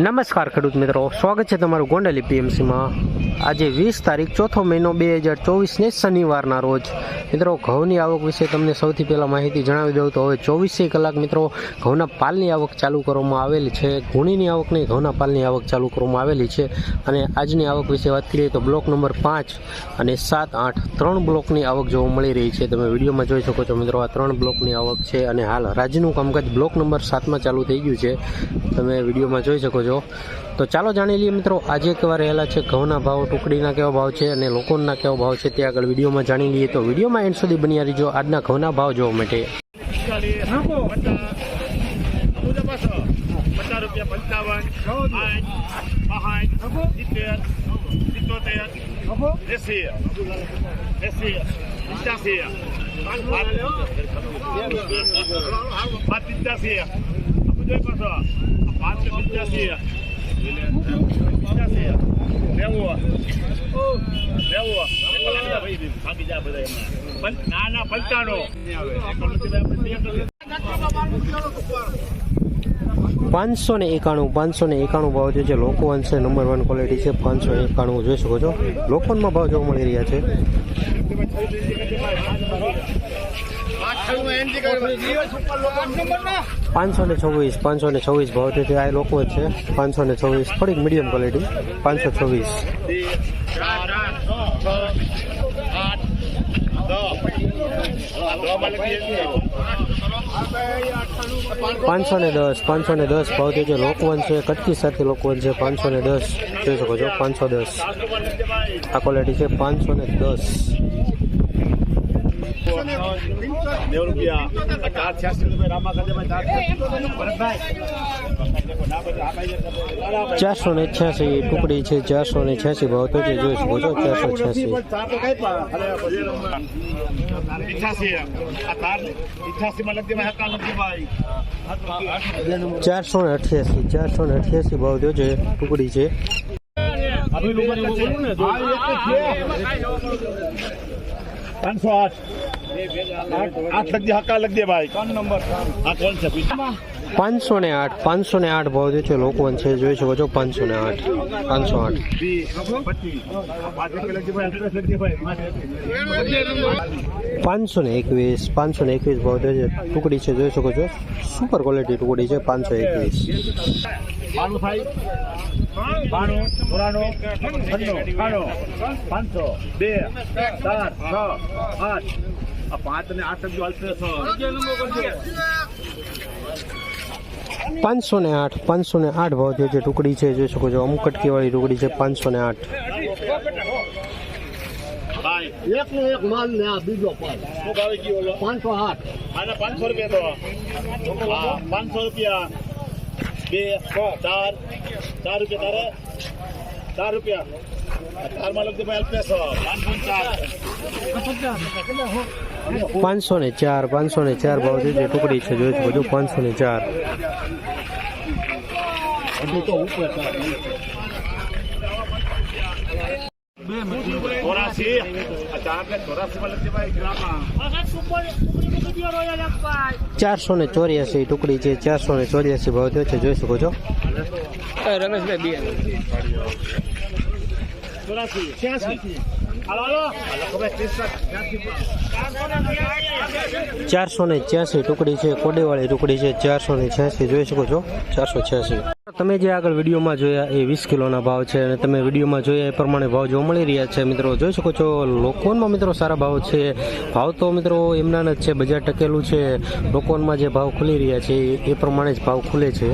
નમસ્કાર ખેડૂત મિત્રો. સ્વાગત છે તમારું ગોંડલી પીએમસીમાં આજે વીસ તારીખ, ચોથો મહિનો બે હજાર ચોવીસને શનિવારના રોજ. મિત્રો, ઘઉંની આવક વિશે તમને સૌથી પહેલાં માહિતી જણાવી દઉં તો હવે ચોવીસે કલાક મિત્રો, ઘઉંના પાલની આવક ચાલુ કરવામાં આવેલી છે. ગુણીની આવક નહીં ઘઉંના પાલની આવક ચાલુ કરવામાં આવેલી છે. અને આજની આવક વિશે વાત કરીએ તો બ્લોક નંબર પાંચ અને સાત, આઠ, ત્રણ બ્લોકની આવક જોવા મળી રહી છે. તમે વિડીયોમાં જોઈ શકો છો મિત્રો, આ ત્રણ બ્લોકની આવક છે અને હાલ રાજ્યનું કામકાજ બ્લોક નંબર સાતમાં ચાલુ થઈ ગયું છે. તમે વિડીયોમાં જોઈ શકો છો. તો ચાલો જાણી લઈએ મિત્રો, આજે કેવા રહેલા છે ઘઉંના ભાવ, ટુકડીના કેવા ભાવ છે અને લોકોના કેવા ભાવ છે તે આગળ વિડીયોમાં જાણી લઈએ. તો વિડીયોમાં એન્ડ સુધી બન્યા રહીજો, આજના ઘઉંના ભાવ જોવા માટે. પાંચ પંચ્યાસી પાંચસો ને એકાણું, પાંચસો ને એકાણું ભાવ જે છે લોકો અંશે નંબર વન ક્વોલિટી છે, પાંચસો એકાણું, જોઈ શકો છો. લોકોનમાં ભાવ જોવા મળી રહ્યા છે. પાંચસો ને છવ્વીસ, પાંચસો ને છવ્વીસ ભાવ તેથી આ લોકો છે. પાંચસો ને છવ્વીસ થોડીક મીડિયમ ક્વોલિટી પાંચસો છવ્વીસ. આઠ પાંચસો ને દસ, પાંચસો ને દસ ભાવ જે છે. લોકવન છે, કટકી સાથે લોકવન છે, પાંચસો ને દસ. જોઈ શકો છો, પાંચસો દસ. આ ક્વોલિટી છે, પાંચસો ને દસ. નેવું રૂપિયા. ચાર છ્યાસી રૂપિયા. રામા કાજેભાઈ ચાર ભરતભાઈ. ચારસો ને છ્યાસી ટુકડી છે ચારસો ને છ્યાસી ભાવ તો જે જોઈ શકો છો ચારસો છ્યાસી. ચારસો ને અઠ્યાસી ચારસો ને અઠ્યાસી ભાવ જો છે. ટુકડી છે. પાંચસો આઠ. આઠ લગતી હકા લગતી ભાઈ. કોણ નંબર. આ કોણ છે. પાંચસો ને આઠ પાંચસો ને આઠ ભાવ જે છે લોકવન છે જોઈ શકો છો પાંચસો ને આઠ પાંચસો આઠ. પાંચસો ને એકવીસ પાંચસો ને એકવીસ ભાવ છે ટુકડી છે જોઈ શકો છો. સુપર ક્વોલિટી ટુકડી છે પાંચસો એકવીસ. બાણું બાણું ચોરાણું છન્નું એકાણું પાંચસો બે ચાર છ આઠ. આ પાંચ ને આઠ શબ્દો અલ્પેશો પાંચસો ને આઠ પાંચસો ને આઠ ભાવ જે છે. ટુકડી છે જોઈ શકો છો. અમુક કટકીવાળી ટુકડી છે પાંચસો ને આઠ. ભાઈ એક ને એક માલ ને આ બીજો પાંચસો આઠ. પાંચસો રૂપિયા તો. પાંચસો રૂપિયા. બે ચાર. ચાર રૂપિયા તારે? ચાર રૂપિયા. ચારમાં લખજો ભાઈ અલ્પેશો પાંચસો ને ચાર પાંચસો ને ચાર પાંચસો ને ચાર ભાવ જે ટુકડી છે જોઈ છે બધું પાંચસો ને ચાર. તો ઉપર ચોરાસી આ ચાર ને ચોરાસી ને ચોર્યાસી ટુકડી છે ચારસો ને ચોર્યાસી ભાવ થયો છે જોઈ શકો છો. ચોરાસી છ્યાસી ચારસો ને છ્યાસી ટુકડી છે, કોડેવાળી ટુકડી છે, ચારસો ને છ્યાસી, જોઈ શકો છો, ચારસો છ્યાસી. તમે જે આગળ વિડીયોમાં જોયા એ વીસ કિલોના ભાવ છે અને તમે વિડીયોમાં જોયા એ પ્રમાણે ભાવ જોવા મળી રહ્યા છે મિત્રો, જોઈ શકો છો, લોકોનમાં મિત્રો સારા ભાવ છે, ભાવ તો મિત્રો એમના જ છે, બજાર ટકેલું છે, લોકોનમાં જે ભાવ ખુલી રહ્યા છે એ પ્રમાણે જ ભાવ ખુલે છે.